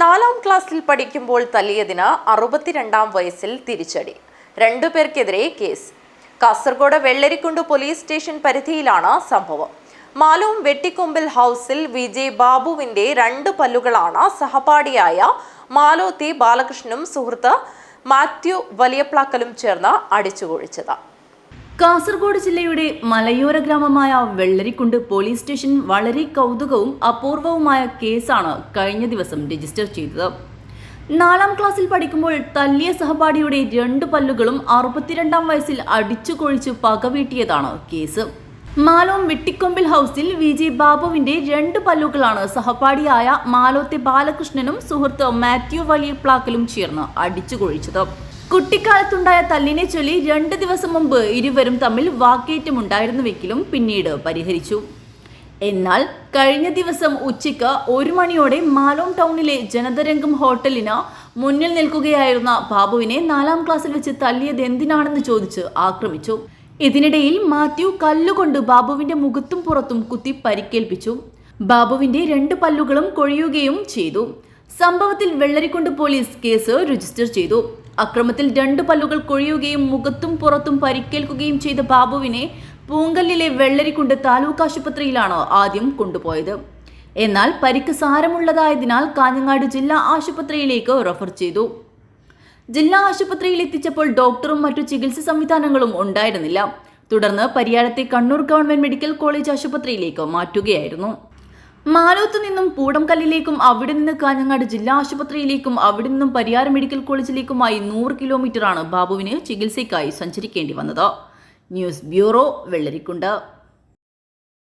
നാലാം ക്ലാസ്സിൽ പഠിക്കുമ്പോൾ തല്ലിയതിന് അറുപത്തിരണ്ടാം വയസ്സിൽ തിരിച്ചടി. രണ്ടുപേർക്കെതിരെ case. Kasaragod Vellarikundu police station പരിധിയിലാണ് സംഭവം. മാലോം വെട്ടിക്കൊമ്പിൽ ഹൗസിൽ വിജയ് ബാബുവിന്റെ രണ്ട് പല്ലുകളാണ് സഹപാഠിയായ മാലോത്തി ബാലകൃഷ്ണനും സുഹൃത്ത് മാത്യു വലിയപ്ലാക്കലും ചേർന്ന് അടിച്ചുകൊഴിച്ചത് കാസർഗോഡ് ജില്ലയുടെ മലയോര ഗ്രാമമായ വെള്ളരിക്കുണ്ട് പോലീസ് സ്റ്റേഷൻ വളരെ കൗതുകവും അപൂർവവുമായ കേസാണ് കഴിഞ്ഞ ദിവസം രജിസ്റ്റർ ചെയ്തത്. നാലാം ക്ലാസ്സിൽ പഠിക്കുമ്പോൾ തല്ലിയ സഹപാഠിയുടെ രണ്ട് പല്ലുകളും അറുപത്തിരണ്ടാം വയസ്സിൽ അടിച്ചു കൊഴിച്ച് പകവീട്ടിയതാണ് കേസ്. മാലോം വെട്ടിക്കൊമ്പിൽ ഹൗസിൽ വി ജെ ബാബുവിന്റെ രണ്ട് പല്ലുകളാണ് സഹപാഠിയായ മാലോത്തെ ബാലകൃഷ്ണനും സുഹൃത്ത് മാത്യു വലിയ പ്ലാക്കലും ചേർന്ന് അടിച്ചു കൊഴിച്ചത് കുട്ടിക്കാലത്തുണ്ടായ തല്ലിനെ ചൊല്ലി രണ്ട് ദിവസം മുമ്പ് ഇരുവരും തമ്മിൽ വാക്കേറ്റമുണ്ടായിരുന്നുവെങ്കിലും പിന്നീട് പരിഹരിച്ചു. എന്നാൽ കഴിഞ്ഞ ദിവസം ഉച്ചയ്ക്ക് ഒരു മണിയോടെ മാലോം ടൗണിലെ ജനതരംഗം ഹോട്ടലിന് മുന്നിൽ നിൽക്കുകയായിരുന്ന ബാബുവിനെ നാലാം ക്ലാസ്സിൽ വെച്ച് തല്ലിയത് എന്തിനാണെന്ന് ചോദിച്ച് ആക്രമിച്ചു. ഇതിനിടയിൽ മാത്യു കല്ലുകൊണ്ട് ബാബുവിന്റെ മുഖത്തും പുറത്തും കുത്തി പരിക്കേൽപ്പിച്ചു. ബാബുവിന്റെ രണ്ട് പല്ലുകളും കൊഴിയുകയും ചെയ്തു. സംഭവത്തിൽ വെള്ളരിക്കൊണ്ട് പോലീസ് കേസ് രജിസ്റ്റർ ചെയ്തു. അക്രമത്തിൽ രണ്ട് പല്ലുകൾ കൊഴിയുകയും മുഖത്തും പുറത്തും പരിക്കേൽക്കുകയും ചെയ്ത ബാബുവിനെ പൂങ്കല്ലിലെ വെള്ളരിക്കുണ്ട് താലൂക്ക് ആശുപത്രിയിലാണ് ആദ്യം കൊണ്ടുപോയത്. എന്നാൽ പരിക്ക് സാരമുള്ളതായതിനാൽ കാഞ്ഞങ്ങാട് ജില്ലാ ആശുപത്രിയിലേക്ക് റഫർ ചെയ്തു. ജില്ലാ ആശുപത്രിയിൽ എത്തിച്ചപ്പോൾ ഡോക്ടറും മറ്റു ചികിത്സ സംവിധാനങ്ങളും ഉണ്ടായിരുന്നില്ല. തുടർന്ന് പരിയാരത്തെ കണ്ണൂർ ഗവൺമെന്റ് മെഡിക്കൽ കോളേജ് ആശുപത്രിയിലേക്ക് മാറ്റുകയായിരുന്നു. മാലോത്ത് നിന്നും പൂടംകല്ലിലേക്കും അവിടെ നിന്ന് കാഞ്ഞങ്ങാട് ജില്ലാ ആശുപത്രിയിലേക്കും അവിടെ നിന്നും പരിയാരം മെഡിക്കൽ കോളേജിലേക്കുമായി നൂറ് കിലോമീറ്ററാണ് ബാബുവിന് ചികിത്സയ്ക്കായി സഞ്ചരിക്കേണ്ടി വന്നത്. News bureau Vellarikundu.